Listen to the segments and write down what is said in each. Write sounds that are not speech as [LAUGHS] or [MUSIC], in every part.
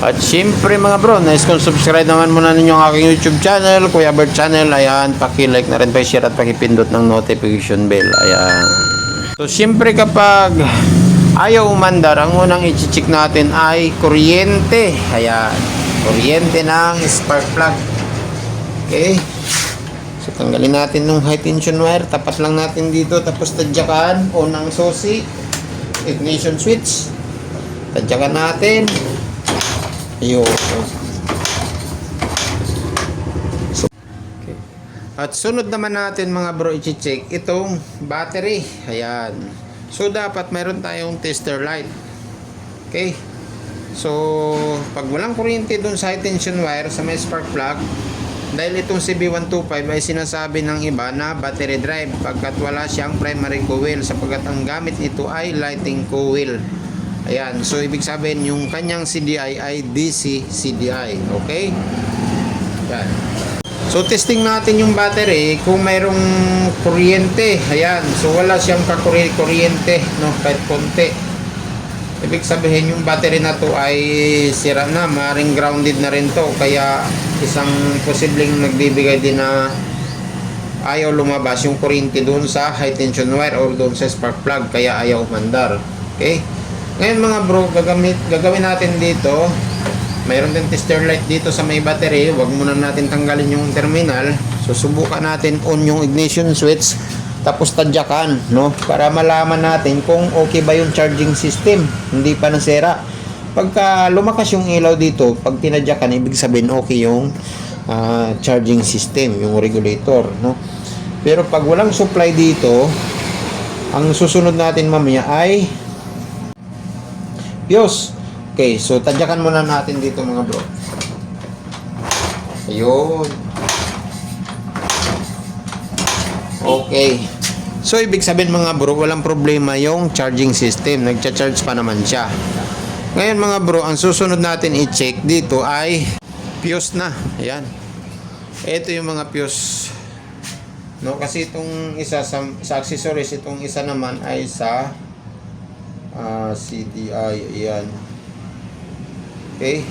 At syempre mga bro, nice kung subscribe naman muna ninyo ang aking YouTube channel, Kuya Bird Channel. Ayan, paki-like na rin, pa-share at paki-pindot ng notification bell. Ayan. So syempre kapag ayaw umandar, ang unang i-check natin ay kuryente. Ayan, kuryente ng spark plug. Okay. So tanggalin natin ng high tension wire. Tapat lang natin dito. Tapos tadyakan o ng susi. Ignition switch. Tadyakan natin. Ayun. So, okay. At sunod naman natin mga bro i-check itong battery. Ayan. So dapat mayroon tayong tester light. Okay. So pag walang kuryente dun sa high tension wire sa may spark plug, dahil itong CB125 ay sinasabi ng iba na battery drive pagkat wala siyang primary coil sapagkat ang gamit nito ay lighting coil. Ayan, so ibig sabihin yung kanyang CDI ay DC CDI, okay? Yan. So testing natin yung battery kung mayroong kuryente. Ayan, so wala siyang kakuryente, no, kahit konti. Ibig sabihin yung battery na to ay sira na, maring grounded na rin to. Kaya isang posibleng nagbibigay din na ayaw lumabas yung kuryente doon sa high tension wire or doon sa spark plug kaya ayaw umandar. Okay? Ngayon mga bro, gagamit, gagawin natin dito, mayroon din tester light dito sa may battery. Huwag muna natin tanggalin yung terminal. Susubukan natin on yung ignition switch tapos tadyakan, no? Para malaman natin kung okay ba yung charging system. Hindi pa nasira. Pagka lumakas yung ilaw dito, pag tinadyakan, ibig sabihin okay yung ah, charging system, yung regulator, no? Pero pag walang supply dito, ang susunod natin mamaya ay fuse. Okay, so tadyakan muna natin dito mga bro. Ayun. Okay. So, ibig sabihin mga bro, walang problema yung charging system. Nagcha-charge pa naman siya. Ngayon mga bro, ang susunod natin i-check dito ay fuse na. Ayan. Ito yung mga fuse. No, kasi itong isa sa, sa accessories, itong isa naman ay sa ah, CDI. Ayan. Okay.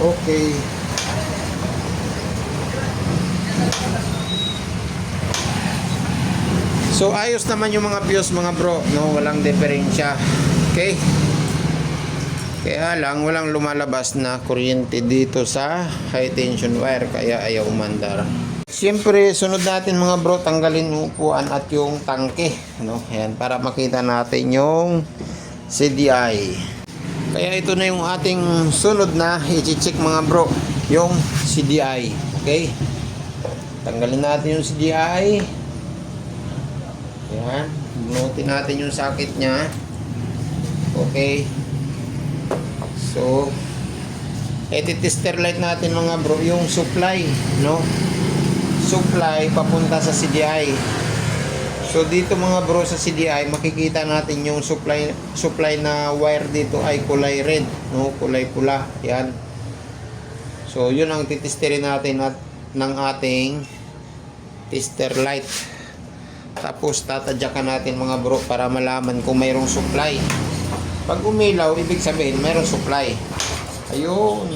Okay. So ayos naman yung mga views mga bro, no, walang diferensya. Okay? Kaya lang walang lumalabas na kuryente dito sa high tension wire kaya ayaw umandar. Siyempre, sunod natin mga bro, tanggalin yung upuan at yung tangke, no? Ayan, para makita natin yung CDI. Kaya ito na yung ating sunod na i-check mga bro, yung CDI. Okay? Tanggalin natin yung CDI. Ayan. Bunutin natin yung sakit niya. Okay. So, eti-tester light natin mga bro, yung supply, no? Supply papunta sa CDI. So dito mga bro sa CDI makikita natin yung supply supply na wire dito ay kulay red, no? Kulay pula. Yan. So yun ang titesterin natin at ng ating tester light. Tapos tatadyakan natin mga bro para malaman kung mayroong supply. Pag umilaw, ibig sabihin mayroong supply. Ayun.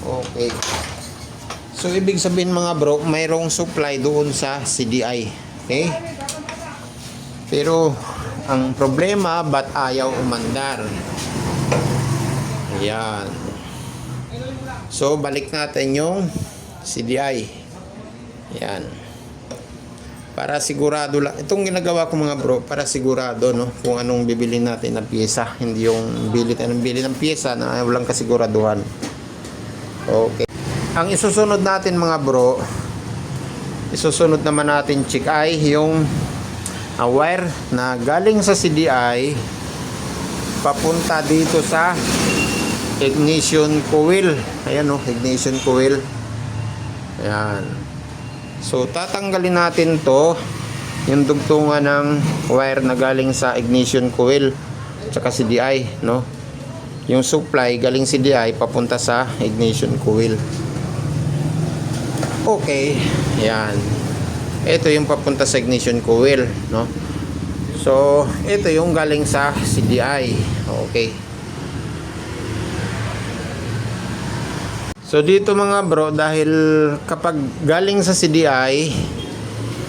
Okay. So ibig sabihin mga bro, mayroong supply doon sa CDI. Okay? Pero ang problema, ba't ayaw umandar? Ayan. So balik natin yung CDI. Ayan. Para sigurado lang. Itong ginagawa ko mga bro, para sigurado no, kung anong bibili natin na pyesa. Hindi yung bili tayo ng bili ng pyesa na walang kasiguraduhan. Okay. Ang isusunod natin mga bro, isusunod naman natin check ay yung uh, wire na galing sa CDI papunta dito sa ignition coil. Ayan oh, ignition coil. Ayan. So tatanggalin natin to yung dugtungan ng wire na galing sa ignition coil tsaka CDI, no? Yung supply galing CDI papunta sa ignition coil. okay. Yan. Ito yung papunta sa ignition coil, no? So, ito yung galing sa CDI. Okay. So, dito mga bro, dahil kapag galing sa CDI,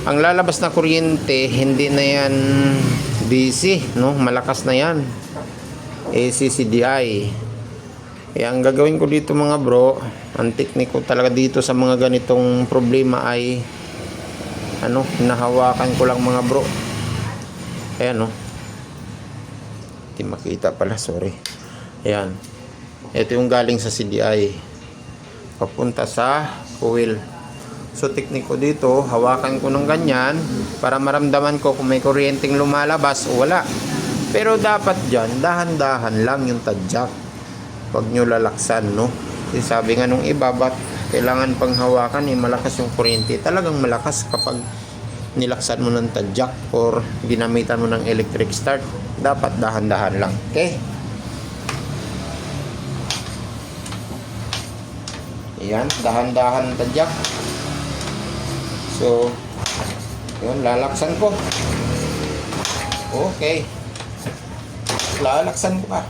ang lalabas na kuryente, hindi na yan DC, no? Malakas na yan. AC CDI. Kaya ang gagawin ko dito mga bro, ang teknik ko talaga dito sa mga ganitong problema ay ano, hinahawakan ko lang mga bro. Ayan no. Hindi makita pala, sorry. Ayan. Ito yung galing sa CDI. Papunta sa coil. So teknik ko dito, hawakan ko ng ganyan para maramdaman ko kung may kuryenteng lumalabas o wala. Pero dapat dyan, dahan-dahan lang yung tadyak. Huwag nyo lalaksan, no? Kasi sabi nga nung iba, ba't kailangan pang hawakan eh, malakas yung kuryente. Talagang malakas kapag nilaksan mo ng tadyak or ginamitan mo ng electric start. Dapat dahan-dahan lang. Okay? Yan, dahan-dahan tadyak. So, yun, lalaksan ko. Okay. Lalaksan ko pa.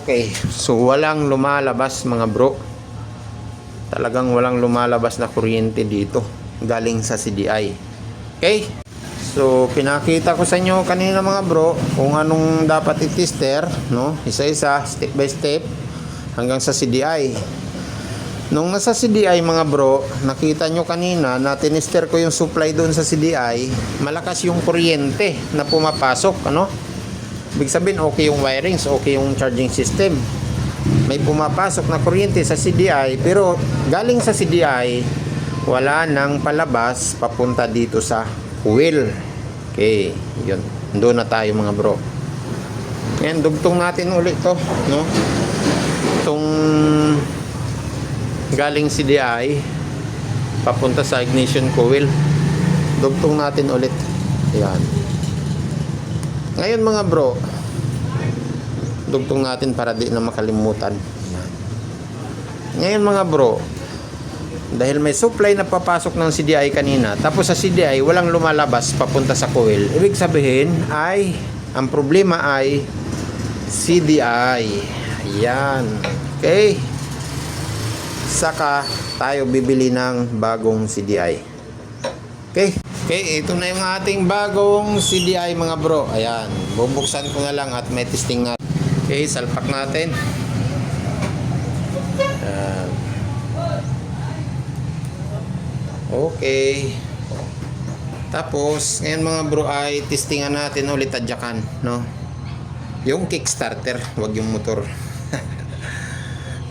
Okay. So, walang lumalabas mga bro. Talagang walang lumalabas na kuryente dito. Galing sa CDI. Okay? So, pinakita ko sa inyo kanina mga bro kung anong dapat i-tester, no? Isa-isa, step by step hanggang sa CDI. Nung nasa CDI mga bro, nakita nyo kanina na tinister ko yung supply doon sa CDI, malakas yung kuryente na pumapasok, ano? Ibig sabihin, okay yung wirings, okay yung charging system. May pumapasok na kuryente sa CDI, pero galing sa CDI, wala nang palabas papunta dito sa wheel. Okay, yun. Doon na tayo mga bro. Ngayon, dugtong natin ulit to, no? Itong galing CDI papunta sa ignition coil. Dugtong natin ulit. Yan ngayon mga bro dugtong natin para di na makalimutan. Ngayon mga bro dahil may supply na papasok ng CDI kanina tapos sa CDI walang lumalabas papunta sa coil. Ibig sabihin ay ang problema ay CDI yan okay saka tayo bibili ng bagong CDI. Okay? Okay, ito na yung ating bagong CDI mga bro. Ayan, bubuksan ko na lang at may testing natin. Okay, salpak natin. Okay. Tapos, ngayon mga bro ay testingan natin ulit tadyakan, no? Yung kickstarter, wag yung motor.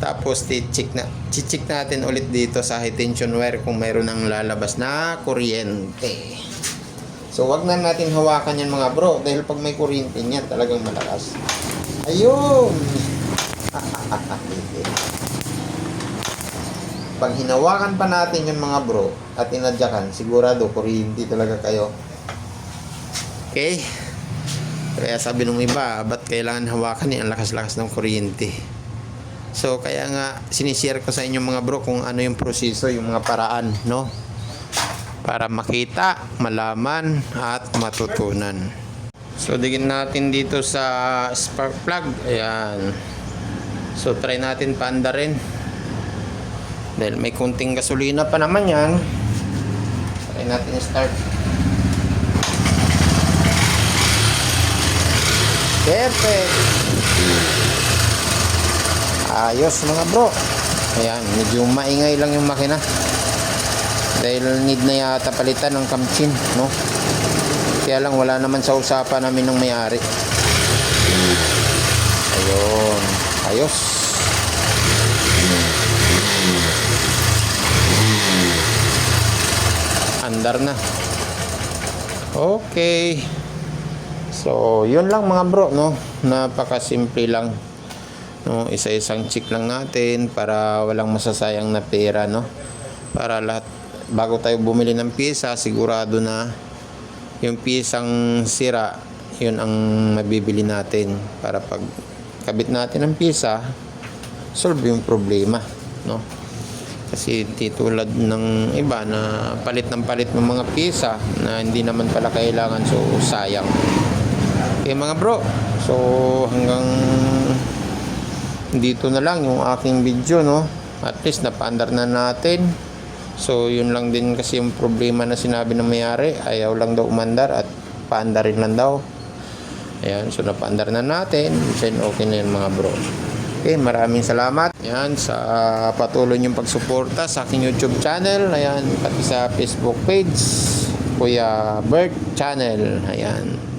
Tapos i-check na check natin ulit dito sa high tension wire kung mayroon ng lalabas na kuryente. So wag na natin hawakan yan mga bro dahil pag may kuryente niyan talagang malakas. Ayun. [LAUGHS] pag hinawakan pa natin yung mga bro at inadyakan, sigurado kuryente talaga kayo. Okay? Kaya sabi nung iba, ba't kailangan hawakan yan? Ang lakas-lakas ng kuryente. So kaya nga sinishare ko sa inyo mga bro kung ano yung proseso, yung mga paraan, no? Para makita, malaman at matutunan. So digin natin dito sa spark plug. Ayan. So try natin paanda rin. Dahil may kunting gasolina pa naman yan. Try natin start. Perfect. Ayos mga bro. Ayan, medyo maingay lang yung makina. Dahil need na yata palitan ng kamchin, no? Kaya lang wala naman sa usapan namin ng may-ari. Ayun. Ayos. Andar na. Okay. So, yun lang mga bro, no? Napakasimple lang. No, isa-isang check lang natin para walang masasayang na pera, no? Para lahat bago tayo bumili ng pyesa, sigurado na yung pyesang sira, yun ang mabibili natin para pag kabit natin ang pyesa, solve yung problema, no? Kasi di tulad ng iba na palit ng palit ng mga pyesa na hindi naman pala kailangan so sayang. Okay mga bro, so hanggang dito na lang yung aking video no. At least napaandar na natin. So yun lang din kasi yung problema na sinabi ng mayari, ayaw lang daw umandar at paandarin lang daw. Ayan, so napaandar na natin. Then okay na yun mga bro. Okay, maraming salamat. Ayan, sa patuloy niyong pagsuporta sa aking YouTube channel. Ayan, pati sa Facebook page. Kuya Bert Channel. Ayan.